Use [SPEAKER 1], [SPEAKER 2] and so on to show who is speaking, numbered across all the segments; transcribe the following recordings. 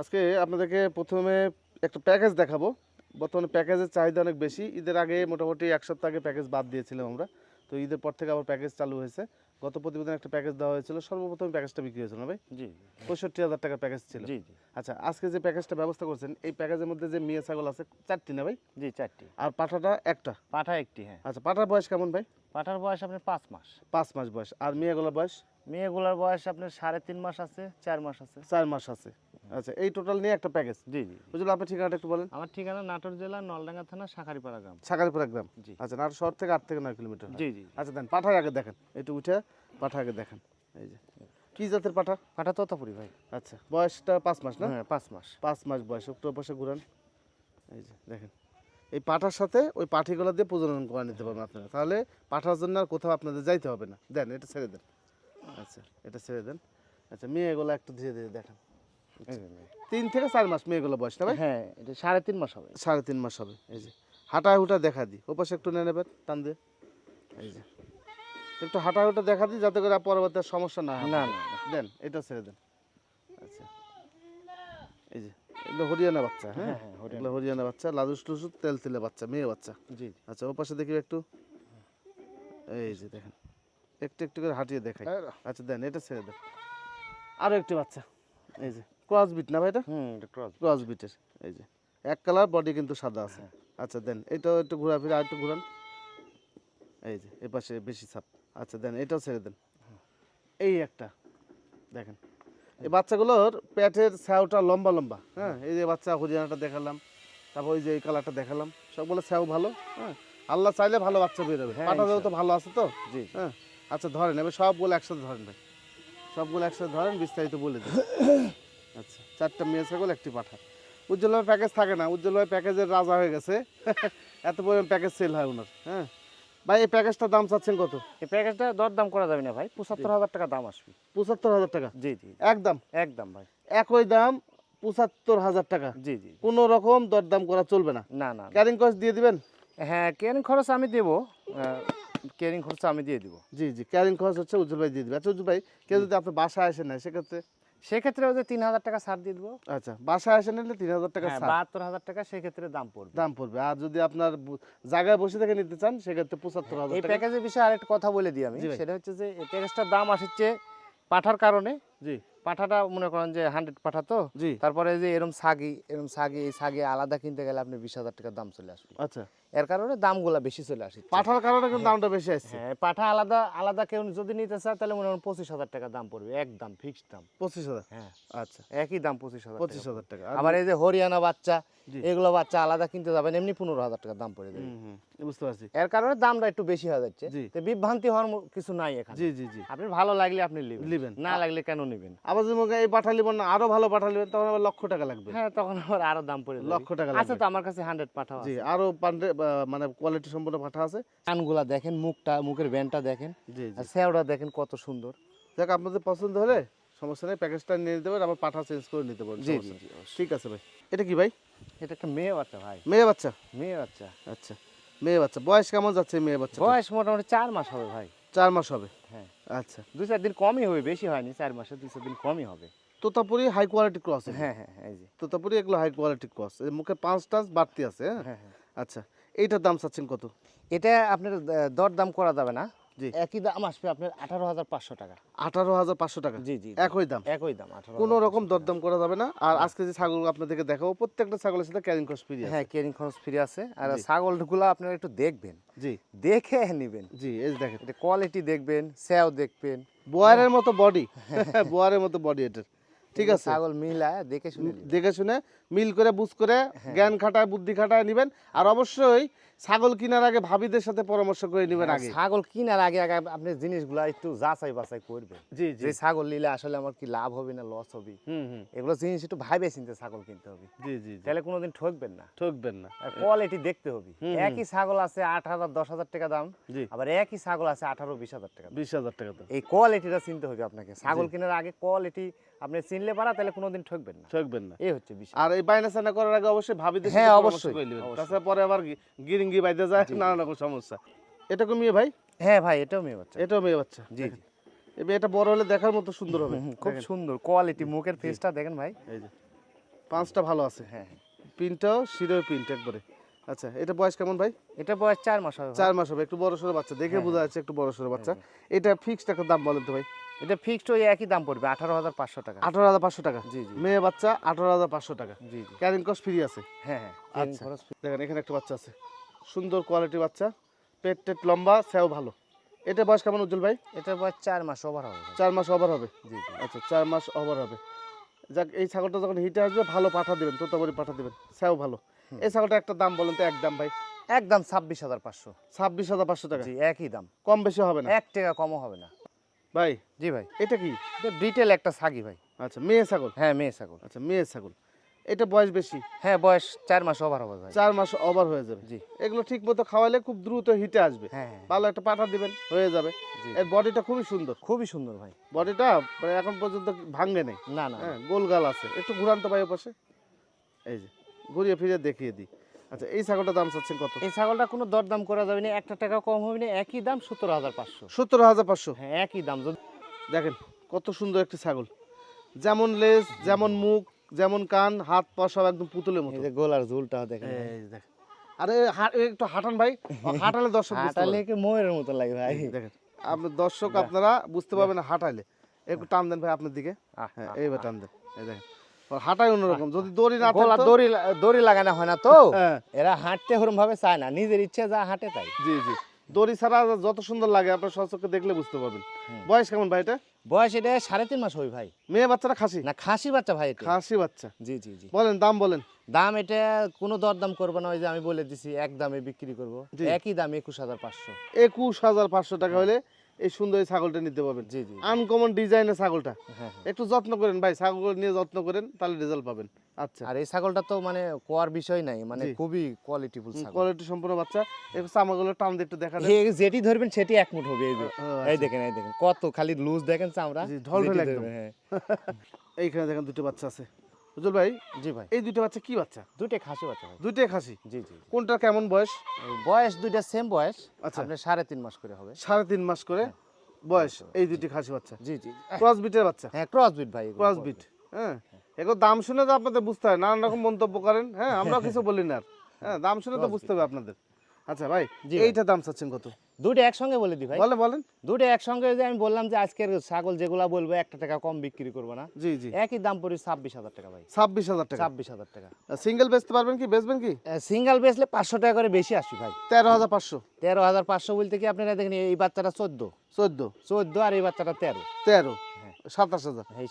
[SPEAKER 1] আজকে আপনাদেরকে প্রথমে একটা প্যাকেজ দেখাবো। বর্তমানে প্যাকেজের চাহিদা অনেক বেশি। ঈদের আগে মোটামুটি এক সপ্তাহ আগে প্যাকেজ বাদ দিয়েছিলাম আমরা। তো ঈদের পর থেকে আবার প্যাকেজ চালু হয়েছে। গত প্রতিবেদনে একটা প্যাকেজ দেওয়া হয়েছিল। সর্বপ্রথম প্যাকেজটা বিক্রি হয়েছিল না ভাই?
[SPEAKER 2] জি।
[SPEAKER 1] পঁয়ষট্টি হাজার টাকার প্যাকেজ ছিল।
[SPEAKER 2] জি জি।
[SPEAKER 1] আচ্ছা আজকে যে প্যাকেজটা ব্যবস্থা করছেন এই প্যাকেজের মধ্যে যে মেয়ে ছাগল আছে চারটি না ভাই?
[SPEAKER 2] জি চারটি।
[SPEAKER 1] আর পাঠাটা একটা?
[SPEAKER 2] পাঠা একটি হ্যাঁ।
[SPEAKER 1] আচ্ছা পাঠার বয়স কেমন ভাই?
[SPEAKER 2] পাঠার বয়স আপনার পাঁচ মাস।
[SPEAKER 1] পাঁচ মাস বয়স। আর মেয়েগুলোর বয়স?
[SPEAKER 2] মেয়েগুলোর বয়স আপনার সাড়ে তিন মাস আছে চার মাস আছে।
[SPEAKER 1] চার মাস আছে। আচ্ছা এই টোটাল নিয়ে একটা প্যাকেজ
[SPEAKER 2] জি জি।
[SPEAKER 1] বুঝলো আপনার ঠিকানাটা একটু বলেন।
[SPEAKER 2] আমার ঠিকানা নাটোর জেলা নলডাঙ্গা থানা শাখারিপাড়া গ্রাম।
[SPEAKER 1] সাগারিপুরা গ্রাম।
[SPEAKER 2] জি।
[SPEAKER 1] আচ্ছা নাট শহর থেকে আট থেকে নয় কিলোমিটার
[SPEAKER 2] জি জি
[SPEAKER 1] আচ্ছা দেন পাঠার আগে দেখেন। একটু উঠে পাঠা আগে দেখেন। এই যে। কি জাতের পাঠা?
[SPEAKER 2] পাঠা তোতাপুরি ভাই।
[SPEAKER 1] আচ্ছা বয়সটা পাঁচ মাস না?
[SPEAKER 2] হ্যাঁ পাঁচ মাস।
[SPEAKER 1] পাঁচ মাস বয়স একটু পাশে ঘুরান। এই যে দেখেন। এই পাঠার সাথে ওই পাঠিগুলো দিয়ে প্রজনন করে নিতে পারবেন আপনারা। তাহলে পাঠার জন্য আর কোথাও আপনাদের যাইতে হবে না। দেন এটা ছেড়ে দেন। আচ্ছা এটা ছেড়ে দেন। আচ্ছা মেয়েগুলো একটু ধীরে ধীরে দেখেন। তিন থেকে চার মাস মেয়েগুলো বয়স না ভাই?
[SPEAKER 2] হ্যাঁ এটা সাড়ে তিন মাস হবে।
[SPEAKER 1] সাড়ে তিন মাস হবে এই যে। হাঁটা হুটা দেখা দিই ও পাশে একটু নিয়ে নেবেন টান দিয়ে। এই যে। একটু হাঁটা হুটা দেখা দিই যাতে করে পরবর্তী সমস্যা না হয়।
[SPEAKER 2] না না।
[SPEAKER 1] দেন এটা ছেড়ে দেন। আচ্ছা। এই যে এগুলো হরিয়ানা বাচ্চা হ্যাঁ?
[SPEAKER 2] হ্যাঁ হ্যাঁ।
[SPEAKER 1] এগুলো হরিয়ানা বাচ্চা লাদুস টুসুস তেল তেলে বাচ্চা মেয়ে বাচ্চা।
[SPEAKER 2] জি জি।
[SPEAKER 1] আচ্ছা ও পাশে দেখি একটু। এই যে দেখেন। একটু একটু করে হাঁটিয়ে দেখাই। আচ্ছা দেন এটা ছেড়ে দেন। আরও একটি বাচ্চা। এই যে ক্রস বিট না ভাই এটা?
[SPEAKER 2] হুম এটা ক্রস
[SPEAKER 1] ক্রস বিটের এই যে। এক কালার বডি কিন্তু সাদা আছে। আচ্ছা দেন এটাও একটু ঘোরাফেরা আর একটু ঘুরান। এই যে এ পাশে বেশি ছাপ। আচ্ছা দেন এটাও ছেড়ে দেন। এই একটা দেখেন। এই বাচ্চাগুলোর পেটের স্যাওটা লম্বা লম্বা। হ্যাঁ এই যে বাচ্চা হরিয়ানাটা দেখালাম। তারপর ওই যে এই কালারটা দেখালাম। সবগুলো স্যাও ভালো হ্যাঁ। আল্লাহ চাইলে ভালো বাচ্চা বেরোবে
[SPEAKER 2] হ্যাঁ,
[SPEAKER 1] পাটাতেও তো ভালো আছে তো?
[SPEAKER 2] জি।
[SPEAKER 1] হ্যাঁ। আচ্ছা ধরেন এবার সবগুলো একসাথে ধরেন ভাই। সবগুলো একসাথে ধরেন বিস্তারিত বলে দিন। আচ্ছা চারটা মেয়ে ছাগল একটি পাঠা। উজ্জ্বল ভাই প্যাকেজ থাকে না। উজ্জ্বল ভাই প্যাকেজের রাজা হয়ে গেছে। এত পরিমাণ প্যাকেজ সেল হয় ওনার হ্যাঁ? ভাই এই প্যাকেজটার দাম চাচ্ছেন কত?
[SPEAKER 2] এই প্যাকেজটা দর দাম করা যাবে না ভাই। পঁচাত্তর হাজার টাকা দাম আসবে।
[SPEAKER 1] পঁচাত্তর হাজার টাকা?
[SPEAKER 2] জি জি
[SPEAKER 1] একদম?
[SPEAKER 2] একদম ভাই।
[SPEAKER 1] একই দাম পঁচাত্তর হাজার টাকা?
[SPEAKER 2] জি জি
[SPEAKER 1] কোনো রকম দরদাম করা চলবে না।
[SPEAKER 2] না না না।
[SPEAKER 1] ক্যারিং কস্ট দিয়ে দিবেন?
[SPEAKER 2] হ্যাঁ কেয়ারিং খরচ আমি দেবো। কেয়ারিং খরচ আমি দিয়ে দিব।
[SPEAKER 1] জি জি ক্যারিং খরচ হচ্ছে উজ্জ্বল ভাই দিয়ে দিবে। আচ্ছা উজ্জ্বল ভাই কেউ যদি আপনার বাসায় আসে না সেক্ষেত্রে?
[SPEAKER 2] সেক্ষেত্রে ওদের তিন হাজার টাকা ছাড় দিয়ে দেবো।
[SPEAKER 1] আচ্ছা বাসায় আসে নিলে তিন হাজার টাকা
[SPEAKER 2] হ্যাঁ
[SPEAKER 1] ছাড়।
[SPEAKER 2] বাহাত্তর হাজার টাকা সেক্ষেত্রে দাম পড়বে।
[SPEAKER 1] দাম পড়বে। আর যদি আপনার জায়গায় বসে থেকে নিতে চান সেক্ষেত্রে পঁচাত্তর হাজার
[SPEAKER 2] এই প্যাকেজের বিষয়ে আরেকটা কথা বলে দিই আমি। সেটা হচ্ছে যে এই প্যাকেজটার দাম আসছে পাঠার কারণে।
[SPEAKER 1] জি।
[SPEAKER 2] পাঠাটা মনে করেন যে হান্ড্রেড পাঠা তো?
[SPEAKER 1] জি।
[SPEAKER 2] তারপরে যে এরম সাগি এরম সাগি এই সাগি আলাদা কিনতে গেলে আপনি বিশ হাজার টাকার দাম চলে আসবে।
[SPEAKER 1] আচ্ছা।
[SPEAKER 2] এর কারণে দামগুলো বেশি চলে আসে
[SPEAKER 1] পাঠার কারণে কিন্তু দামটা বেশি আসছে।
[SPEAKER 2] হ্যাঁ পাঠা আলাদা আলাদা কেউ যদি নিতে চায় তাহলে মনে করেন পঁচিশ হাজার টাকা দাম পড়বে একদম ফিক্সড দাম।
[SPEAKER 1] পঁচিশ হাজার?
[SPEAKER 2] হ্যাঁ।
[SPEAKER 1] আচ্ছা।
[SPEAKER 2] একই দাম পঁচিশ হাজার
[SPEAKER 1] পঁচিশ হাজার টাকা।
[SPEAKER 2] আমার আবার এই যে হরিয়ানা বাচ্চা। এগুলো বাচ্চা আলাদা কিনতে যাবেন এমনি পনেরো হাজার টাকা দাম পড়ে যাবে।
[SPEAKER 1] বুঝতে পারছি।
[SPEAKER 2] এর কারণে দামটা একটু বেশি হয়ে যাচ্ছে। তো বিভ্রান্তি হওয়ার কিছু নাই এখানে।
[SPEAKER 1] জি জি জি।
[SPEAKER 2] আপনি ভালো লাগলে আপনি নেবেন। না লাগলে কেন নেবেন?
[SPEAKER 1] আবার যদি এই পাঠা লিবেন না আরও ভালো পাঠা লিবেন তখন আবার লক্ষ টাকা লাগবে।
[SPEAKER 2] হ্যাঁ তখন আবার আরও দাম পড়ে
[SPEAKER 1] লক্ষ টাকা
[SPEAKER 2] আচ্ছা তো আমার কাছে হান্ড্রেড পাঠাও
[SPEAKER 1] জি আরও মানে কোয়ালিটি সম্পন্ন পাঠা আছে।
[SPEAKER 2] কানগুলা দেখেন মুখটা মুখের ব্যান্ডটা দেখেন।
[SPEAKER 1] জি
[SPEAKER 2] দেখেন কত সুন্দর।
[SPEAKER 1] দেখ আপনাদের পছন্দ হলে সমস্যা নেই প্যাকেজটা নিয়ে নিতে পারেন আবার পাঠা চেঞ্জ করে নিতে পারেন
[SPEAKER 2] জি। জি,
[SPEAKER 1] ঠিক আছে ভাই। এটা কি ভাই?
[SPEAKER 2] এটা একটা মেয়ে বাচ্চা ভাই।
[SPEAKER 1] মেয়ে বাচ্চা?
[SPEAKER 2] মেয়ে বাচ্চা।
[SPEAKER 1] আচ্ছা মেয়ে বাচ্চা। বয়স কেমন যাচ্ছে মেয়ে বাচ্চা
[SPEAKER 2] বয়স মোটামুটি চার মাস হবে ভাই।
[SPEAKER 1] চার মাস হবে?
[SPEAKER 2] হ্যাঁ।
[SPEAKER 1] আচ্ছা।
[SPEAKER 2] দুই চার দিন কমই হবে বেশি হয়নি চার মাসে দুই চার দিন কমই হবে।
[SPEAKER 1] তোতাপুরি হাই কোয়ালিটি ক্রস
[SPEAKER 2] হ্যাঁ হ্যাঁ হ্যাঁ, এই যে।
[SPEAKER 1] তোতাপুরি এগুলো হাই কোয়ালিটি ক্রস এর মুখে পাঁচ টাচ বাড়তি আছে হ্যাঁ?
[SPEAKER 2] হ্যাঁ হ্যাঁ।
[SPEAKER 1] আচ্ছা এইটার দাম চাচ্ছেন কত?
[SPEAKER 2] এটা আপনার দর দাম করা যাবে না। একই দাম আসবে আপনার আঠারো হাজার পাঁচশো টাকা।
[SPEAKER 1] আঠারো হাজার পাঁচশো টাকা?
[SPEAKER 2] জি জি।
[SPEAKER 1] একই দাম?
[SPEAKER 2] একই দাম
[SPEAKER 1] কোনো রকম দরদাম করা যাবে না। আর আজকে যে ছাগল আপনাদেরকে দেখাবো প্রত্যেকটা ছাগলের সাথে ক্যারিং কস্ট ফ্রি আছে।
[SPEAKER 2] হ্যাঁ কেয়ারিং খরচ ফ্রি আছে। আর ছাগলগুলো আপনারা একটু দেখবেন।
[SPEAKER 1] জি।
[SPEAKER 2] দেখে নেবেন।
[SPEAKER 1] জি এই দেখেন।
[SPEAKER 2] এটা কোয়ালিটি দেখবেন স্যাও দেখবেন।
[SPEAKER 1] বোয়ারের মতো বডি বোয়ারের মতো বডি এটার। ঠিক আছে?
[SPEAKER 2] ছাগল মিলা দেখে শুনে।
[SPEAKER 1] দেখে শুনে মিল করে বুঝ করে
[SPEAKER 2] হ্যাঁ।
[SPEAKER 1] জ্ঞান খাটায় বুদ্ধি খাটায় নেবেন। আর অবশ্যই ছাগল কেনার আগে ভাবিদের সাথে পরামর্শ করে নেবেন আগে।
[SPEAKER 2] ছাগল কিনার আগে আগে আপনি জিনিসগুলো একটু যাচাই বাছাই করবেন।
[SPEAKER 1] জি
[SPEAKER 2] যে ছাগল নিলে আসলে আমার কি লাভ হবে না লস হবে?
[SPEAKER 1] হুম হুম।
[SPEAKER 2] এগুলো জিনিস একটু ভাইবে চিন্তে ছাগল কিনতে হবে।
[SPEAKER 1] জি জি
[SPEAKER 2] তাহলে কোনোদিন ঠকবেন না।
[SPEAKER 1] ঠকবেন না।
[SPEAKER 2] কোয়ালিটি দেখতে হবে। একই ছাগল আছে আট হাজার দশ হাজার টাকা দাম
[SPEAKER 1] জি।
[SPEAKER 2] আবার একই ছাগল আছে আঠারো বিশ হাজার টাকা।
[SPEAKER 1] বিশ হাজার টাকা
[SPEAKER 2] এই কোয়ালিটিটা চিনতে হবে আপনাকে। ছাগল কেনার আগে কোয়ালিটি আপনি চিনলে পারা তাহলে কোনোদিন ঠকবেন না।
[SPEAKER 1] ঠকবেন না।
[SPEAKER 2] এই হচ্ছে বিষয়।
[SPEAKER 1] আর এই বাইনা চানা করার আগে অবশ্যই ভাবিদের
[SPEAKER 2] হ্যাঁ, অবশ্যই।
[SPEAKER 1] তাছাড়া পরে আবার গিরিঙ্গি বাইতে যায় নানা রকম সমস্যা। এটা কমিয়ে ভাই?
[SPEAKER 2] হ্যাঁ ভাই এটাও মেয়ে বাচ্চা।
[SPEAKER 1] এটাও মেয়ে বাচ্চা?
[SPEAKER 2] জি জি।
[SPEAKER 1] এটা বড় হলে দেখার মতো সুন্দর হবে।
[SPEAKER 2] খুব সুন্দর কোয়ালিটি মুখের ফেসটা দেখেন ভাই।
[SPEAKER 1] এই যে পাঁচটা ভালো আছে।
[SPEAKER 2] হ্যাঁ হ্যাঁ।
[SPEAKER 1] প্রিন্টটাও শিরোর প্রিন্ট একবারে। আচ্ছা এটা বয়স কেমন ভাই?
[SPEAKER 2] এটা বয়স চার মাস হবে।
[SPEAKER 1] চার মাস হবে একটু বড় সড়ো বাচ্চা। দেখে
[SPEAKER 2] হ্যাঁ,
[SPEAKER 1] বোঝা যাচ্ছে একটু বড় সড়ো বাচ্চা এটা ফিক্সড একটা দাম বলেন তো ভাই?
[SPEAKER 2] এটা ফিক্সড ওই একই দাম পড়বে আঠারো হাজার পাঁচশো টাকা।
[SPEAKER 1] আঠারো হাজার পাঁচশো টাকা?
[SPEAKER 2] জি জি।
[SPEAKER 1] মেয়ে বাচ্চা আঠারো হাজার পাঁচশো টাকা।
[SPEAKER 2] জি জি।
[SPEAKER 1] ক্যারিং কস্ট ফ্রি আছে।
[SPEAKER 2] হ্যাঁ হ্যাঁ
[SPEAKER 1] আচ্ছা। দেখেন এখানে একটা বাচ্চা আছে। সুন্দর কোয়ালিটি বাচ্চা। পেট টেট লম্বা সেও ভালো। এটা বয়স কেমন উজ্জ্বল ভাই?
[SPEAKER 2] এটা বয়স চার মাস ওভার হবে।
[SPEAKER 1] চার মাস ওভার হবে?
[SPEAKER 2] জি জি।
[SPEAKER 1] আচ্ছা চার মাস ওভার হবে। যাক এই ছাগলটা যখন হিটে আসবে ভালো পাঠা দেবেন তোতাবরি পাঠা দেবেন। সেও ভালো। এই ছাগলটা একটা দাম বলেন তো এক দাম ভাই?
[SPEAKER 2] একদম ছাব্বিশ হাজার পাঁচশো।
[SPEAKER 1] ছাব্বিশ হাজার পাঁচশো টাকা।
[SPEAKER 2] জি একই দাম।
[SPEAKER 1] কম বেশি হবে না?
[SPEAKER 2] এক টাকা কমও হবে না।
[SPEAKER 1] ভাই?
[SPEAKER 2] জি ভাই।
[SPEAKER 1] এটা কি?
[SPEAKER 2] এটা ডিটেল একটা ছাগি ভাই।
[SPEAKER 1] আচ্ছা মেয়ে ছাগল?
[SPEAKER 2] হ্যাঁ মেয়ে ছাগল।
[SPEAKER 1] আচ্ছা মেয়ে ছাগল। এটা বয়স বেশি?
[SPEAKER 2] হ্যাঁ বয়স চার মাস ওভার হবে ভাই।
[SPEAKER 1] চার মাস ওভার হয়ে যাবে।
[SPEAKER 2] জি।
[SPEAKER 1] এগুলো ঠিক মতো খাওয়ালে খুব দ্রুত হিটে আসবে।
[SPEAKER 2] হ্যাঁ হ্যাঁ।
[SPEAKER 1] ভালো একটা পাঠা দিবেন হয়ে যাবে।
[SPEAKER 2] জি।
[SPEAKER 1] এর বডিটা খুবই সুন্দর।
[SPEAKER 2] খুবই সুন্দর ভাই।
[SPEAKER 1] বডিটা মানে এখন পর্যন্ত ভাঙ্গে নেই।
[SPEAKER 2] না না
[SPEAKER 1] হ্যাঁ গোলগাল আছে। একটু ঘুরান্ত পাই পাশে এই যে ঘুরিয়ে ফিরিয়ে দেখিয়ে দিই। আচ্ছা এই ছাগলটার দাম চাচ্ছেন কত?
[SPEAKER 2] এই ছাগলটা কোনো দরদাম করা যাবে না একটা টাকা কম হবে না একই দাম সতেরো হাজার পাঁচশো।
[SPEAKER 1] সত্তর হাজার পাঁচশো?
[SPEAKER 2] হ্যাঁ একই দাম।
[SPEAKER 1] দেখেন কত সুন্দর একটি ছাগল। যেমন লেজ যেমন মুখ যেমন কান হাত পা সব একদম পুতুলের মতো।
[SPEAKER 2] গোলার ঝুলটা দেখেন
[SPEAKER 1] আরে একটু হাঁটান ভাই। হাঁটালে দর্শক
[SPEAKER 2] হাঁটালে। ময়ূরের মতো লাগে ভাই।
[SPEAKER 1] দেখেন আপনার দর্শক আপনারা বুঝতে পারবেন না হাঁটাইলে একটু টান দেন ভাই আপনার দিকে। হ্যাঁ এইবার টান দেন। এই দেখেন। হাঁটাই অন্যরকম। যদি দড়ি না
[SPEAKER 2] গোলা দড়ি দড়ি লাগানো হয় না তো?
[SPEAKER 1] হ্যাঁ।
[SPEAKER 2] এরা হাঁটতে ভাবে চায় না। নিজের ইচ্ছে যা হাঁটে তাই।
[SPEAKER 1] জি জি। দড়ি ছাড়া যত সুন্দর লাগে আপনার সচক্ষে দেখলে বুঝতে পারবেন। বয়স কেমন ভাই এটা?
[SPEAKER 2] বয়স এটা সাড়ে তিন মাস হবে ভাই।
[SPEAKER 1] মেয়ে বাচ্চাটা খাসি?
[SPEAKER 2] না খাসি বাচ্চা ভাই এটা।
[SPEAKER 1] খাসি বাচ্চা।
[SPEAKER 2] জি জি জি।
[SPEAKER 1] বলেন দাম বলেন।
[SPEAKER 2] দাম এটা কোনো দরদাম করব না ওই যে আমি বলে দিছি এক দামে বিক্রি করব। একই দাম একুশ হাজার পাঁচশো।
[SPEAKER 1] একুশ হাজার পাঁচশো টাকা হলে এই সুন্দর এই ছাগলটা নিতে পারবেন।
[SPEAKER 2] জি জি
[SPEAKER 1] আনকমন ডিজাইনের ছাগলটা।
[SPEAKER 2] হ্যাঁ হ্যাঁ।
[SPEAKER 1] একটু যত্ন করেন ভাই ছাগল নিয়ে যত্ন করেন তাহলে রেজাল্ট পাবেন। আচ্ছা।
[SPEAKER 2] আর এই ছাগলটা তো মানে কোয়ার বিষয় নাই মানে। খুবই কোয়ালিটিফুল ছাগল।
[SPEAKER 1] কোয়ালিটি সম্পূর্ণ বাচ্চা। একটু চামড়াগুলো টান দিয়ে একটু দেখা দেন
[SPEAKER 2] এ যেটি ধরবেন সেটি এক মুঠ হবে এই যে। এই
[SPEAKER 1] আচ্ছা।
[SPEAKER 2] দেখেন এই দেখেন কত খালি লুজ দেখেন চামড়া।
[SPEAKER 1] ঢল ঢল একদম।
[SPEAKER 2] হ্যাঁ।
[SPEAKER 1] এইখানে দেখেন দুটো বাচ্চা আছে। বুঝল ভাই
[SPEAKER 2] জি ভাই।
[SPEAKER 1] এই দুটো বাচ্চা কি বাচ্চা?
[SPEAKER 2] দুইটা খাসি বাচ্চা ভাই।
[SPEAKER 1] দুইটাই খাসি?
[SPEAKER 2] জি জি
[SPEAKER 1] কোনটা কেমন বয়স?
[SPEAKER 2] বয়স দুইটা সেম বয়স
[SPEAKER 1] আচ্ছা।
[SPEAKER 2] আপনার সাড়ে তিন মাস করে হবে।
[SPEAKER 1] সাড়ে তিন মাস করে বয়স এই দুটি খাসি বাচ্চা।
[SPEAKER 2] জি জি।
[SPEAKER 1] ক্রস বিটের বাচ্চা?
[SPEAKER 2] হ্যাঁ ক্রস বিট ভাই
[SPEAKER 1] ক্রস বিট হ্যাঁ। এগুলো দাম শুনে তো আপনাদের বুঝতে হয় নানান রকম মন্তব্য করেন। হ্যাঁ আমরাও কিছু বলি না আর। হ্যাঁ দাম শুনে তো বুঝতে হবে আপনাদের। আচ্ছা ভাই। এইটা দাম চাচ্ছেন কত?
[SPEAKER 2] দুইটা একসঙ্গে বলে দি ভাই।
[SPEAKER 1] বলে বলেন।
[SPEAKER 2] দুটো একসঙ্গে যে আমি বললাম যে আজকের ছাগল যেগুলা বলব একটা টাকা কম বিক্রি করব না।
[SPEAKER 1] জি জি।
[SPEAKER 2] একই দাম পড়ি ছাব্বিশ হাজার টাকা ভাই।
[SPEAKER 1] ছাব্বিশ হাজার টাকা।
[SPEAKER 2] ছাব্বিশ হাজার টাকা।
[SPEAKER 1] সিঙ্গেল বেচতে পারবেন কি বেচবেন কি?
[SPEAKER 2] সিঙ্গেল বেচলে পাঁচশো টাকা করে বেশি আসি ভাই।
[SPEAKER 1] তেরো হাজার পাঁচশো।
[SPEAKER 2] তেরো হাজার পাঁচশো বলতে কি আপনারা দেখেন এই বাচ্চাটা চোদ্দ।
[SPEAKER 1] চোদ্দ।
[SPEAKER 2] চোদ্দ আর এই বাচ্চাটা তেরো।
[SPEAKER 1] তেরো। সাতাশ হাজার।
[SPEAKER 2] এই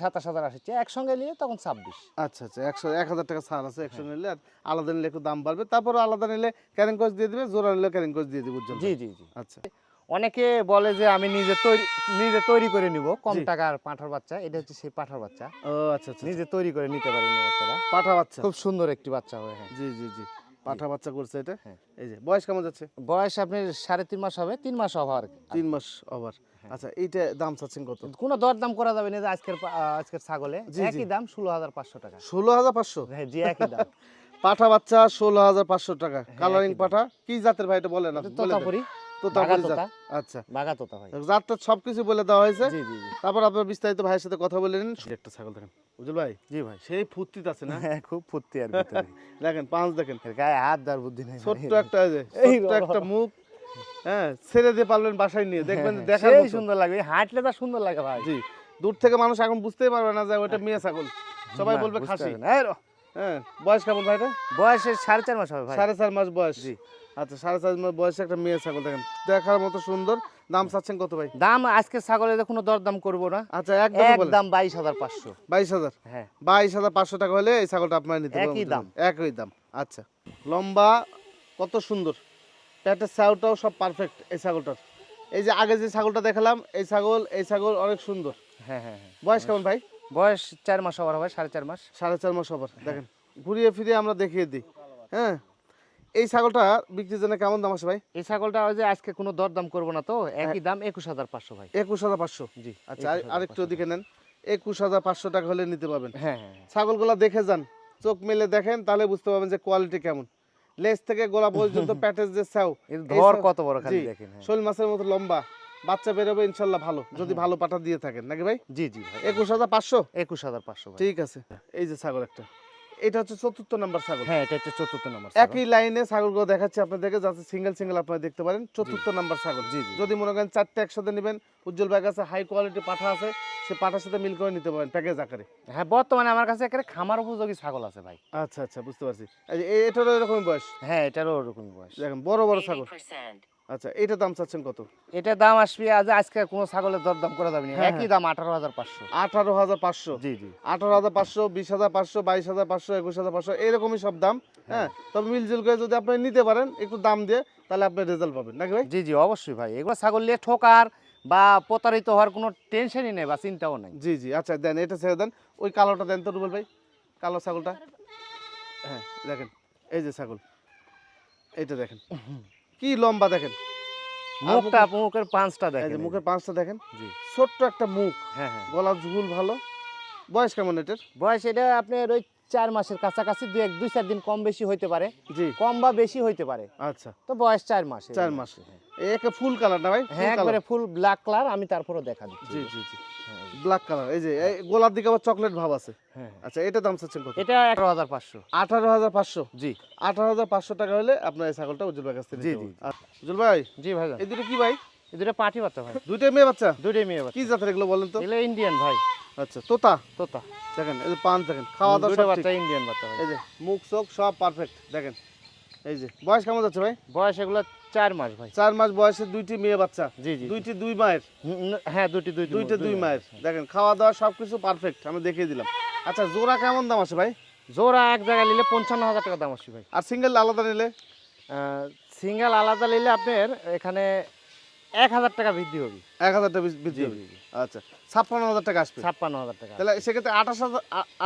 [SPEAKER 2] সাতাশ হাজার আসছে। একসঙ্গে নিয়ে তখন ছাব্বিশ।
[SPEAKER 1] আচ্ছা আচ্ছা একশো এক হাজার টাকা ছাড় আছে একশো নিলে আর আলাদা নিলে একটু দাম বাড়বে। তারপরে আলাদা নিলে ক্যারিং কোচ দিয়ে দিবে জোড়া নিলে ক্যারিং কোচ দিয়ে দিবে
[SPEAKER 2] জি জি জি।
[SPEAKER 1] আচ্ছা।
[SPEAKER 2] অনেকে বলে যে আমি নিজে তৈরি নিজে তৈরি করে নিব। কম টাকার পাঁঠার বাচ্চা এটা হচ্ছে সেই পাঁঠার বাচ্চা।
[SPEAKER 1] ও আচ্ছা আচ্ছা
[SPEAKER 2] নিজে তৈরি করে নিতে পারেন এই বাচ্চাটা।
[SPEAKER 1] পাঠা বাচ্চা?
[SPEAKER 2] খুব সুন্দর একটি বাচ্চা হবে হ্যাঁ।
[SPEAKER 1] জি জি জি। পাঠা বাচ্চা করছে এটা?
[SPEAKER 2] হ্যাঁ।
[SPEAKER 1] এই যে বয়স কেমন যাচ্ছে?
[SPEAKER 2] বয়স আপনার সাড়ে তিন মাস হবে তিন মাস কি।
[SPEAKER 1] তিন মাস ওভার
[SPEAKER 2] হ্যাঁ।
[SPEAKER 1] আচ্ছা এইটা দাম চাচ্ছেন কত?
[SPEAKER 2] কোনো দরদাম করা যাবে না যে আজকের আজকের ছাগলে। একই দাম ষোলো হাজার পাঁচশো টাকা।
[SPEAKER 1] ষোলো হাজার পাঁচশো?
[SPEAKER 2] হ্যাঁ জি একই দাম।
[SPEAKER 1] পাঠা বাচ্চা ষোলো হাজার পাঁচশো টাকা। কালারিং
[SPEAKER 2] হ্যাঁ, দাম।
[SPEAKER 1] পাঠা? কি জাতের ভাই এটা বলেন
[SPEAKER 2] তোতাপুরি।
[SPEAKER 1] আচ্ছা।
[SPEAKER 2] বাঘা তোতা ভাই।
[SPEAKER 1] জাতটা সবকিছু বলে দেওয়া হয়েছে।
[SPEAKER 2] জি জি জি।
[SPEAKER 1] তারপর আপনার বিস্তারিত ভাইয়ের সাথে কথা বলে নিন। একটা ছাগল দেখেন। বুঝল ভাই
[SPEAKER 2] জি ভাই।
[SPEAKER 1] সেই ফুর্তিতে আছে না?
[SPEAKER 2] হ্যাঁ খুব ফুর্তি আর
[SPEAKER 1] দেখেন পাঁচ দেখেন।
[SPEAKER 2] গায়ে হাত দেওয়ার বুদ্ধি নেই
[SPEAKER 1] একটা ছোট্ট একটা মুখ। হ্যাঁ ছেড়ে দিয়ে পারলেন বাসায় নিয়ে। দেখবেন
[SPEAKER 2] হ্যাঁ,
[SPEAKER 1] দেখার মতো।
[SPEAKER 2] সুন্দর লাগবে। হাঁটলে তা সুন্দর লাগে ভাই।
[SPEAKER 1] জি দূর থেকে মানুষ এখন বুঝতেই পারবে না যে ওটা মেয়ে ছাগল। সবাই বলবে খাসি। হ্যাঁ বয়স কেমন ভাই এটা
[SPEAKER 2] বয়সের সাড়ে চার মাস হবে ভাই।
[SPEAKER 1] সাড়ে চার মাস বয়স।
[SPEAKER 2] জি।
[SPEAKER 1] আচ্ছা সাড়ে চার মাস বয়সে একটা মেয়ে ছাগল দেখেন। দেখার মতো সুন্দর। দাম চাচ্ছেন কত ভাই?
[SPEAKER 2] দাম আজকে ছাগলের কোনো দরদাম করব না।
[SPEAKER 1] আচ্ছা একদম
[SPEAKER 2] একদম বাইশ হাজার পাঁচশো।
[SPEAKER 1] বাইশ হাজার?
[SPEAKER 2] হ্যাঁ।
[SPEAKER 1] বাইশ হাজার পাঁচশো টাকা হলে এই ছাগলটা আপনার নিতে
[SPEAKER 2] একই দাম।
[SPEAKER 1] একই দাম। আচ্ছা লম্বা কত সুন্দর? পেটের ছাউটাও সব পারফেক্ট এই ছাগলটার। এই যে আগে যে ছাগলটা দেখালাম এই ছাগল এই ছাগল অনেক সুন্দর।
[SPEAKER 2] হ্যাঁ হ্যাঁ হ্যাঁ।
[SPEAKER 1] বয়স কেমন ভাই?
[SPEAKER 2] বয়স চার মাস হওয়ার হবে সাড়ে চার মাস।
[SPEAKER 1] সাড়ে চার মাস হবার দেখেন। ঘুরিয়ে ফিরিয়ে আমরা দেখিয়ে দিই হ্যাঁ? এই ছাগলটা বিক্রির জন্য কেমন দাম আছে ভাই?
[SPEAKER 2] এই ছাগলটা ওই যে আজকে কোনো দরদাম করব না তো একই দাম একুশ হাজার পাঁচশো ভাই।
[SPEAKER 1] একুশ হাজার পাঁচশো?
[SPEAKER 2] জি
[SPEAKER 1] আচ্ছা আর- আরেকটু ওদিকে নেন। একুশ হাজার পাঁচশো টাকা হলে নিতে পারবেন।
[SPEAKER 2] হ্যাঁ হ্যাঁ হ্যাঁ।
[SPEAKER 1] ছাগলগুলা দেখে যান চোখ মেলে দেখেন তাহলে বুঝতে পারবেন যে কোয়ালিটি কেমন। লেজ থেকে গোলা পর্যন্ত প্যাটেজ যে চাও
[SPEAKER 2] এর ধর কত বড় খালি দেখেন হ্যাঁ।
[SPEAKER 1] শোল মাছের মতো লম্বা বাচ্চা বেরোবে ইনশাল্লাহ ভালো যদি ভালো পাঠা দিয়ে থাকেন নাকি ভাই?
[SPEAKER 2] জি জি ভাই।
[SPEAKER 1] একুশ হাজার পাঁচশো?
[SPEAKER 2] একুশ হাজার পাঁচশো
[SPEAKER 1] ঠিক আছে এই যে ছাগল একটা। এটা হচ্ছে চতুর্থ নাম্বার ছাগল।
[SPEAKER 2] হ্যাঁ এটা হচ্ছে চতুর্থ নাম্বার
[SPEAKER 1] একই লাইনে ছাগলগুলো দেখাচ্ছি আপনাদেরকে যাতে সিঙ্গেল সিঙ্গেল আপনারা দেখতে পারেন চতুর্থ নাম্বার ছাগল।
[SPEAKER 2] জি জি।
[SPEAKER 1] যদি মনে করেন চারটে একসাথে নেবেন উজ্জ্বল ব্যাগ আছে হাই কোয়ালিটি পাঠা আছে সে পাঠার সাথে মিল করে নিতে পারেন প্যাকেজ আকারে।
[SPEAKER 2] হ্যাঁ বর্তমানে আমার কাছে একেবারে খামার উপযোগী ছাগল আছে ভাই।
[SPEAKER 1] আচ্ছা আচ্ছা বুঝতে পারছি। এই এটারও এরকম বয়স?
[SPEAKER 2] হ্যাঁ এটারও ওরকম বয়স।
[SPEAKER 1] দেখেন বড় বড় ছাগল।
[SPEAKER 3] 80%.
[SPEAKER 1] আচ্ছা এটা দাম চাচ্ছেন কত?
[SPEAKER 2] এটা দাম আসবে আজ আজকে কোনো ছাগলের দর দাম করা যাবে না।
[SPEAKER 1] হ্যাঁ,
[SPEAKER 2] একই দাম আঠারো হাজার পাঁচশো।
[SPEAKER 1] আঠারো হাজার পাঁচশো?
[SPEAKER 2] জি জি।
[SPEAKER 1] আঠারো হাজার পাঁচশো বিশ হাজার পাঁচশো বাইশ হাজার পাঁচশো একুশ হাজার পাঁচশো এরকমই সব দাম হ্যাঁ। তবে মিলজুল করে যদি আপনি নিতে পারেন একটু দাম দিয়ে তাহলে আপনি রেজাল্ট পাবেন নাকি ভাই?
[SPEAKER 2] জি জি অবশ্যই ভাই। এগুলো ছাগল নিয়ে ঠোকার বা প্রতারিত হওয়ার কোনো টেনশনই নেই বা চিন্তাও নেই।
[SPEAKER 1] জি জি আচ্ছা দেন এটা ছেড়ে দেন। ওই কালোটা দেন তো রুবেল ভাই কালো ছাগলটা। হ্যাঁ দেখেন এই যে ছাগল এইটা দেখেন। কি লম্বা দেখেন?
[SPEAKER 2] মুখটা মুখের পাঁচটা দেখেন।
[SPEAKER 1] মুখের পাঁচটা দেখেন।
[SPEAKER 2] জি।
[SPEAKER 1] ছোট্ট একটা মুখ।
[SPEAKER 2] হ্যাঁ হ্যাঁ।
[SPEAKER 1] গলা ঝুল ভালো। বয়স কেমন এটার?
[SPEAKER 2] বয়স এটা আপনার ওই চার মাসের কাছাকাছি দুই এক দুই চার দিন কম বেশি হইতে পারে।
[SPEAKER 1] জি।
[SPEAKER 2] কম বা বেশি হইতে পারে।
[SPEAKER 1] আচ্ছা।
[SPEAKER 2] তো বয়স চার মাস
[SPEAKER 1] চার মাস। একে ফুল কালার না ভাই
[SPEAKER 2] হ্যাঁ একবারে ফুল ব্ল্যাক কালার আমি তারপরে দেখা দিচ্ছি।
[SPEAKER 1] জি জি জি।
[SPEAKER 2] হ্যাঁ,
[SPEAKER 1] ব্ল্যাক কালার এই যে গোলার দিকে আবার চকলেট ভাব আছে।
[SPEAKER 2] হ্যাঁ
[SPEAKER 1] আচ্ছা এটা দাম চাচ্ছেন কত?
[SPEAKER 2] এটা এগারো হাজার পাঁচশো।
[SPEAKER 1] আঠারো হাজার পাঁচশো?
[SPEAKER 2] জি।
[SPEAKER 1] আঠারো হাজার পাঁচশো টাকা হলে আপনার এই ছাগলটা উজ্জ্বল ভাই কাছ থেকে
[SPEAKER 2] জি, জি,
[SPEAKER 1] উজ্জ্বল ভাই
[SPEAKER 2] জি ভাই
[SPEAKER 1] এই দুটো কি ভাই?
[SPEAKER 2] এই দুটো পাটি বাচ্চা ভাই।
[SPEAKER 1] দুইটাই মেয়ে বাচ্চা?
[SPEAKER 2] দুটোই মেয়ে বাচ্চা।
[SPEAKER 1] কি জাতের এগুলো বলেন তো?
[SPEAKER 2] এগুলো ইন্ডিয়ান ভাই।
[SPEAKER 1] আচ্ছা তোতা
[SPEAKER 2] তোতা।
[SPEAKER 1] দেখেন এই যে পান দেখেন খাওয়া দাওয়া সব।
[SPEAKER 2] বাচ্চা ইন্ডিয়ান বাচ্চা
[SPEAKER 1] এই যে মুখ চোখ সব পারফেক্ট দেখেন। এই যে বয়স কেমন যাচ্ছে ভাই?
[SPEAKER 2] বয়স এগুলো চার মাস ভাই।
[SPEAKER 1] চার মাস বয়সে দুইটি মেয়ে বাচ্চা।
[SPEAKER 2] জি জি
[SPEAKER 1] দুইটি দুই মায়ের।
[SPEAKER 2] হ্যাঁ দুটি দুই
[SPEAKER 1] দুইটা দুই মায়ের। দেখেন খাওয়া দাওয়া সবকিছু পারফেক্ট আমি দেখিয়ে দিলাম। আচ্ছা জোড়া কেমন দাম আছে ভাই?
[SPEAKER 2] জোড়া এক জায়গায় নিলে পঞ্চান্ন হাজার টাকা দাম আসছে ভাই।
[SPEAKER 1] আর সিঙ্গেল আলাদা নিলে?
[SPEAKER 2] সিঙ্গেল আলাদা নিলে আপনার এখানে এক হাজার টাকা বৃদ্ধি হবে।
[SPEAKER 1] এক হাজার টাকা বৃদ্ধি হবে। আচ্ছা ছাপ্পান্ন হাজার টাকা আসবে।
[SPEAKER 2] ছাপ্পান্ন হাজার টাকা
[SPEAKER 1] তাহলে সেক্ষেত্রে আঠাশ হাজার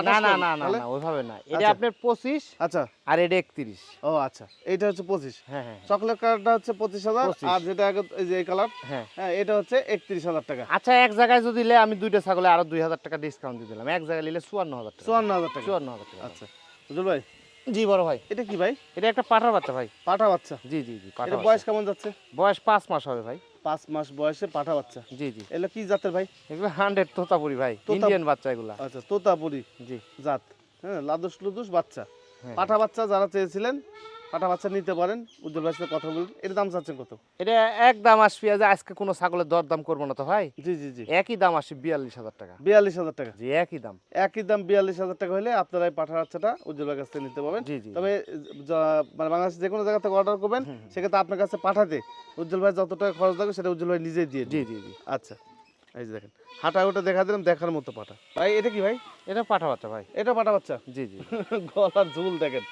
[SPEAKER 2] না না না না না ওইভাবে না। এটা
[SPEAKER 1] আচ্ছা।
[SPEAKER 2] আপনার পঁচিশ
[SPEAKER 1] আচ্ছা।
[SPEAKER 2] আর এটা একত্রিশ।
[SPEAKER 1] ও আচ্ছা। এইটা হচ্ছে পঁচিশ।
[SPEAKER 2] হ্যাঁ হ্যাঁ
[SPEAKER 1] চকলেট কালারটা হচ্ছে পঁচিশ হাজার আর যেটা এই যে এই কালার
[SPEAKER 2] হ্যাঁ।
[SPEAKER 1] হ্যাঁ এটা হচ্ছে একত্রিশ হাজার টাকা।
[SPEAKER 2] আচ্ছা এক জায়গায় যদি নিলে আমি দুইটা ছাগলে আরও দুই হাজার টাকা ডিসকাউন্ট দিয়ে দিলাম। এক জায়গায় নিলে চুয়ান্ন হাজার টাকা।
[SPEAKER 1] চুয়ান্ন হাজার টাকা।
[SPEAKER 2] চুয়ান্ন হাজার টাকা।
[SPEAKER 1] আচ্ছা। বুঝল ভাই?
[SPEAKER 2] জি বড় ভাই।
[SPEAKER 1] এটা কি ভাই?
[SPEAKER 2] এটা একটা পাঠার বাচ্চা ভাই।
[SPEAKER 1] পাঠা বাচ্চা?
[SPEAKER 2] জি জি জি পাঠা
[SPEAKER 1] বয়স কেমন যাচ্ছে?
[SPEAKER 2] বয়স পাঁচ মাস হবে ভাই।
[SPEAKER 1] পাঁচ মাস বয়সে পাঠা বাচ্চা।
[SPEAKER 2] জি জি।
[SPEAKER 1] এগুলো কি জাতের ভাই?
[SPEAKER 2] এগুলো হান্ড্রেড তোতাপুরি ভাই ইন্ডিয়ান বাচ্চা এগুলো।
[SPEAKER 1] আচ্ছা তোতাপুরি
[SPEAKER 2] জি।
[SPEAKER 1] জাত। হ্যাঁ লাদুস লুদুস বাচ্চা।
[SPEAKER 2] হ্যাঁ।
[SPEAKER 1] পাঠা বাচ্চা যারা চেয়েছিলেন পাঠা বাচ্চা নিতে পারেন উজ্জ্বল ভাইয়ের সাথে কথা বলুন এর দাম চাচ্ছেন কত?
[SPEAKER 2] এটা এক দাম আসবে যে আজকে কোনো ছাগলের দর দাম করব না তো ভাই।
[SPEAKER 1] জি জি জি।
[SPEAKER 2] একই দাম আসবে বিয়াল্লিশ হাজার টাকা।
[SPEAKER 1] বিয়াল্লিশ হাজার টাকা।
[SPEAKER 2] জি একই দাম।
[SPEAKER 1] একই দাম বিয়াল্লিশ হাজার টাকা হলে আপনারা এই পাঠা বাচ্চাটা উজ্জ্বল ভাইয়ের কাছ থেকে নিতে পারবেন।
[SPEAKER 2] জি জি
[SPEAKER 1] তবে মানে বাংলাদেশের যে কোনো জায়গা থেকে অর্ডার করবেন সেক্ষেত্রে আপনার কাছে পাঠাতে উজ্জ্বল ভাই যত টাকা খরচ লাগবে সেটা উজ্জ্বল ভাই নিজেই দিয়ে
[SPEAKER 2] জি। জি জি।
[SPEAKER 1] আচ্ছা এই যে দেখেন হাঁটা ওটা দেখা দিলাম দেখার মতো পাঠা। ভাই এটা কি ভাই?
[SPEAKER 2] এটা পাঠা বাচ্চা ভাই।
[SPEAKER 1] এটা পাঠা বাচ্চা?
[SPEAKER 2] জি জি।
[SPEAKER 1] গলার ঝুল দেখেন।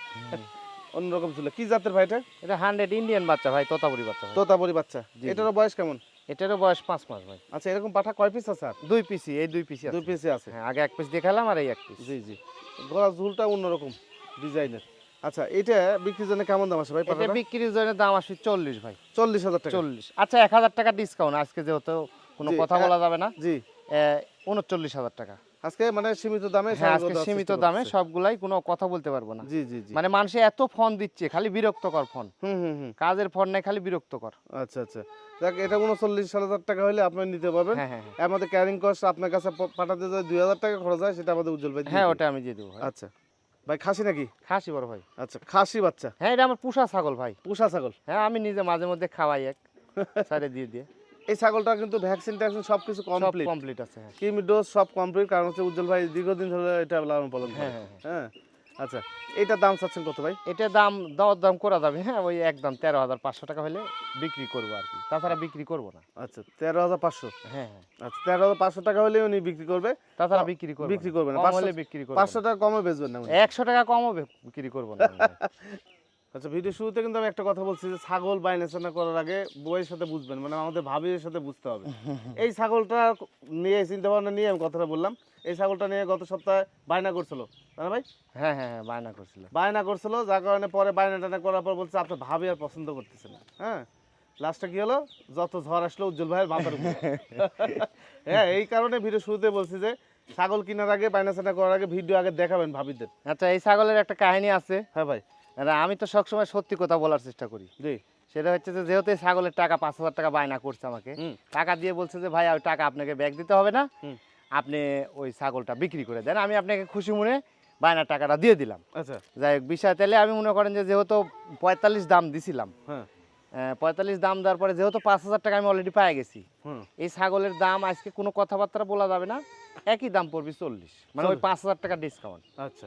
[SPEAKER 1] অন্যরকম ঝুল কি জাতের ভাই এটা?
[SPEAKER 2] এটা হান্ড্রেড ইন্ডিয়ান বাচ্চা ভাই তোতাপুরি বাচ্চা
[SPEAKER 1] তোতাপুরি বাচ্চা। এটারও বয়স কেমন?
[SPEAKER 2] এটারও বয়স পাঁচ মাস ভাই।
[SPEAKER 1] আচ্ছা এরকম পাঠা কয় পিস আছে
[SPEAKER 2] দুই পিসি এই দুই পিসি
[SPEAKER 1] দুই পিসে আছে।
[SPEAKER 2] হ্যাঁ আগে এক পিস দেখালাম আর এই এক পিস
[SPEAKER 1] জি জি। গলার ঝুলটা অন্যরকম ডিজাইনের। আচ্ছা এটা বিক্রির জন্য কেমন দাম আছে ভাই
[SPEAKER 2] এটা বিক্রির জন্য দাম আসবে চল্লিশ ভাই।
[SPEAKER 1] চল্লিশ হাজার টাকা।
[SPEAKER 2] চল্লিশ। আচ্ছা এক হাজার টাকা ডিসকাউন্ট আজকে যেহেতু কোনো কথা বলা যাবে না।
[SPEAKER 1] জি।
[SPEAKER 2] উনচল্লিশ হাজার টাকা।
[SPEAKER 1] আজকে মানে সীমিত দামে
[SPEAKER 2] হ্যাঁ আজকে সীমিত দামে সবগুলাই কোনো কথা বলতে পারব না।
[SPEAKER 1] জি জি জি।
[SPEAKER 2] মানে মানুষে এত ফোন দিচ্ছে খালি বিরক্তকর ফোন।
[SPEAKER 1] হুম হুম হুম।
[SPEAKER 2] কাজের ফোন নাই খালি বিরক্তকর।
[SPEAKER 1] আচ্ছা আচ্ছা। দেখ এটা উনচল্লিশ হাজার টাকা হলে আপনি নিতে পারবেন।
[SPEAKER 2] হ্যাঁ হ্যাঁ হ্যাঁ।
[SPEAKER 1] মধ্যে ক্যারিং কস্ট আপনার কাছে পাঠাতে যদি দুই হাজার টাকা খরচ হয় সেটা আমাদের উজ্জ্বল ভাই
[SPEAKER 2] হ্যাঁ ওটা আমি দিয়ে দেবো।
[SPEAKER 1] আচ্ছা। ভাই খাসি নাকি?
[SPEAKER 2] খাসি বড় ভাই।
[SPEAKER 1] আচ্ছা খাসি বাচ্চা।
[SPEAKER 2] হ্যাঁ এটা আমার পুষা ছাগল ভাই।
[SPEAKER 1] পোষা ছাগল।
[SPEAKER 2] হ্যাঁ আমি নিজে মাঝে মধ্যে খাওয়াই এক। সাইডে দিয়ে দিয়ে।
[SPEAKER 1] এই ছাগলটা কিন্তু ভ্যাকসিন ট্যাকসিন সব কিছু কমপ্লিট
[SPEAKER 2] কমপ্লিট আছে হ্যাঁ।
[SPEAKER 1] কিমি ডোজ সব কমপ্লিট কারণ হচ্ছে উজ্জ্বল ভাই দীর্ঘদিন ধরে এটা লালন পালন
[SPEAKER 2] হ্যাঁ, হ্যাঁ,
[SPEAKER 1] হ্যাঁ। আচ্ছা এইটার দাম চাচ্ছেন কত ভাই?
[SPEAKER 2] এটা দাম দর দাম করা যাবে হ্যাঁ ওই একদম তেরো হাজার পাঁচশো টাকা হলে বিক্রি করব আর কি। তাছাড়া বিক্রি করব না।
[SPEAKER 1] আচ্ছা তেরো হাজার পাঁচশো?
[SPEAKER 2] হ্যাঁ হ্যাঁ।
[SPEAKER 1] আচ্ছা তেরো হাজার পাঁচশো টাকা হলে উনি বিক্রি করবে?
[SPEAKER 2] তাছাড়া বিক্রি করবে
[SPEAKER 1] বিক্রি করবে না, পাঁচশো-
[SPEAKER 2] হলে বিক্রি করব
[SPEAKER 1] পাঁচশো টাকা কমে বেচবেন না
[SPEAKER 2] একশো টাকা কমও বিক্রি করব না।
[SPEAKER 1] আচ্ছা ভিডিও শুরুতে কিন্তু আমি একটা কথা বলছি যে ছাগল বাইনেচানা করার আগে বইয়ের সাথে বুঝবেন মানে আমাদের ভাবির সাথে বুঝতে হবে। এই ছাগলটা নিয়ে চিন্তা ভাবনা নিয়ে আমি কথাটা বললাম এই ছাগলটা নিয়ে গত সপ্তাহে বায়না করছিল। তাই না ভাই?
[SPEAKER 2] হ্যাঁ হ্যাঁ হ্যাঁ বায়না করছিল।
[SPEAKER 1] বায়না করছিল যার কারণে পরে বায়না টায়না করার পর বলছে আপনার ভাবি আর পছন্দ করতেছে না। হ্যাঁ? লাস্টে কি হলো? যত ঝড় আসলো উজ্জ্বল ভাইয়ের উপর। হ্যাঁ এই কারণে ভিডিও শুরুতে বলছি যে ছাগল কেনার আগে বায়না চানা করার আগে ভিডিও আগে দেখাবেন ভাবিদের।
[SPEAKER 2] আচ্ছা এই ছাগলের একটা কাহিনী আছে।
[SPEAKER 1] হ্যাঁ ভাই।
[SPEAKER 2] আর আমি তো সবসময় সত্যি কথা বলার চেষ্টা করি।
[SPEAKER 1] জি।
[SPEAKER 2] সেটা হচ্ছে যে যেহেতু ছাগলের টাকা পাঁচ হাজার টাকা বায়না করছে আমাকে টাকা দিয়ে বলছে যে ভাই ওই টাকা আপনাকে ব্যাগ দিতে হবে না। আপনি ওই ছাগলটা বিক্রি করে দেন। আমি আপনাকে খুশি মনে বায়নার টাকাটা দিয়ে দিলাম।
[SPEAKER 1] আচ্ছা।
[SPEAKER 2] যাই হোক বিষয় তাহলে আমি মনে করেন যে যেহেতু পঁয়তাল্লিশ দাম দিছিলাম
[SPEAKER 1] হ্যাঁ।
[SPEAKER 2] পঁয়তাল্লিশ দাম দেওয়ার পরে যেহেতু পাঁচ হাজার টাকা আমি অলরেডি পেয়ে গেছি এই ছাগলের দাম আজকে কোনো কথাবার্তা বলা যাবে না। একই দাম পড়বে চল্লিশ মানে ওই পাঁচ হাজার টাকা ডিসকাউন্ট
[SPEAKER 1] আচ্ছা।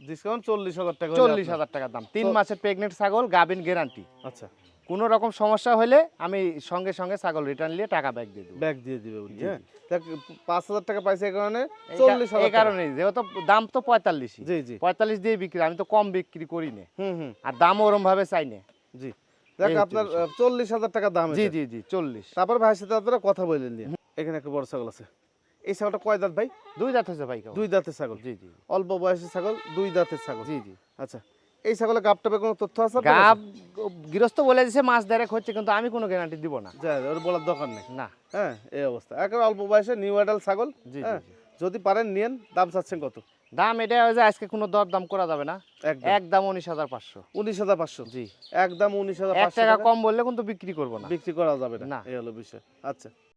[SPEAKER 1] ডিসকাউন্ট চল্লিশ হাজার টাকা
[SPEAKER 2] চল্লিশ হাজার টাকার দাম। তিন মাসের প্রেগনেন্ট ছাগল গাবিন গ্যারান্টি
[SPEAKER 1] আচ্ছা।
[SPEAKER 2] কোনো রকম সমস্যা হলে আমি সঙ্গে সঙ্গে ছাগল রিটার্ন নিয়ে টাকা ব্যাক দিয়ে দেবো।
[SPEAKER 1] ব্যাগ দিয়ে দিবে উনি হ্যাঁ? দেখ, পাঁচ হাজার টাকা পাইছে এই কারণে
[SPEAKER 2] এই
[SPEAKER 1] চল্লিশ
[SPEAKER 2] কারণে যেহেতু দাম তো পঁয়তাল্লিশই।
[SPEAKER 1] জি জি।
[SPEAKER 2] পঁয়তাল্লিশ দিয়ে বিক্রি আমি তো কম বিক্রি করি না।
[SPEAKER 1] হুম হুম।
[SPEAKER 2] আর দামও ওরম ভাবে চাই না।
[SPEAKER 1] জি। দেখ আপনার। চল্লিশ হাজার টাকা দাম
[SPEAKER 2] জি জি জি চল্লিশ।
[SPEAKER 1] তারপর ভাইয়ের সাথে আপনারা কথা নিয়ে এখানে একটা বড় ছাগল আছে। এই ছাগলটা কয় দাঁত ভাই?
[SPEAKER 2] দুই দাঁত হয়েছে ভাই।
[SPEAKER 1] দুই দাঁতের ছাগল?
[SPEAKER 2] জি জি।
[SPEAKER 1] অল্প বয়সী ছাগল দুই দাঁতের ছাগল?
[SPEAKER 2] জি জি।
[SPEAKER 1] আচ্ছা এই ছাগলের গাবটাবে কোনো তথ্য আছে
[SPEAKER 2] গাব? গৃহস্থ বলে দিছে মাছ ডাইরেক্ট হচ্ছে কিন্তু আমি কোনো গ্যারান্টি দিব না।
[SPEAKER 1] ওর বলার দরকার নেই।
[SPEAKER 2] না।
[SPEAKER 1] হ্যাঁ এই অবস্থা। একেবারে অল্প বয়সে নিউ অ্যাডাল ছাগল
[SPEAKER 2] জি
[SPEAKER 1] হ্যাঁ?
[SPEAKER 2] জি।
[SPEAKER 1] যদি পারেন নিয়েন দাম চাচ্ছেন কত?
[SPEAKER 2] দাম এটা হয়ে যায় আজকে কোনো দর দাম করা যাবে না।
[SPEAKER 1] একদম।
[SPEAKER 2] একদম উনিশ হাজার পাঁচশো।
[SPEAKER 1] উনিশ হাজার পাঁচশো?
[SPEAKER 2] জি।
[SPEAKER 1] একদম উনিশ হাজার
[SPEAKER 2] এক
[SPEAKER 1] টাকা?
[SPEAKER 2] কম বললে কিন্তু বিক্রি করব না।
[SPEAKER 1] বিক্রি করা যাবে না
[SPEAKER 2] না।
[SPEAKER 1] এই হলো বিষয়। আচ্ছা।